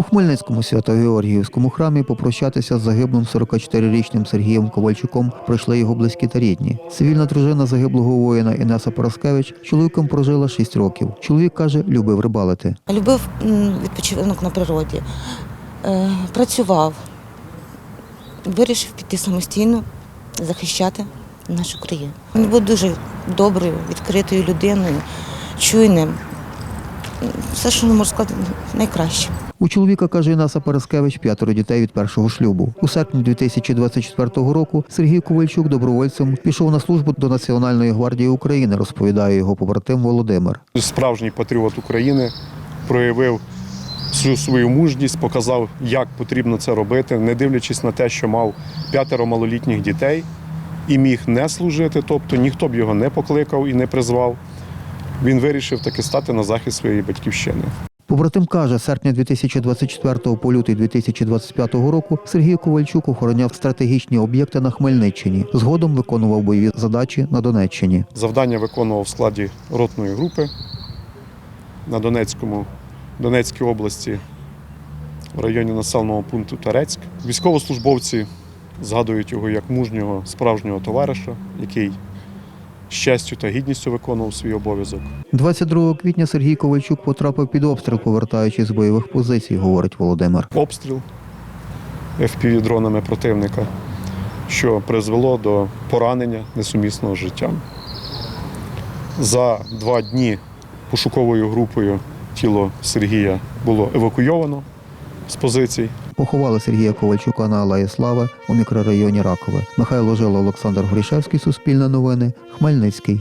У Хмельницькому Свято-Георгіївському храмі попрощатися з загиблим 44-річним Сергієм Ковальчуком прийшли його близькі та рідні. Цивільна дружина загиблого воїна Інеса Пороскевич чоловіком прожила 6 років. Чоловік каже, любив рибалити. Любив відпочинок на природі, е, працював, вирішив піти самостійно захищати нашу країну. Він був дуже доброю, відкритою людиною, чуйним. Все, що не можу сказати, найкраще. У чоловіка, каже Інеса Параскевич, п'ятеро дітей від першого шлюбу. У серпні 2024 року Сергій Ковальчук добровольцем пішов на службу до Національної гвардії України, розповідає його побратим Володимир. справжній патріот України, проявив всю свою мужність, показав, як потрібно це робити, не дивлячись на те, що мав п'ятеро малолітніх дітей і міг не служити, тобто ніхто б його не покликав і не призвав. Він вирішив таки стати на захист своєї батьківщини. Побратим каже, з серпня 2024 по лютий 2025 року Сергій Ковальчук охороняв стратегічні об'єкти на Хмельниччині. Згодом виконував бойові задачі на Донеччині. Завдання виконував в складі ротної групи на Донецькому, Донецькій області, в районі населеного пункту Терецьк. Військовослужбовці згадують його як мужнього справжнього товариша, який з честю та гідністю виконував свій обов'язок. 22 квітня Сергій Ковальчук потрапив під обстріл, повертаючись з бойових позицій, говорить Володимир. Обстріл FPV-дронами противника, що призвело до поранення несумісного з життям. За два дні пошуковою групою тіло Сергія було евакуйовано з позицій. Поховали Сергія Ковальчука на Алаї Слави у мікрорайоні Ракове. Михайло Жила, Олександр Горішевський, Суспільне новини, Хмельницький.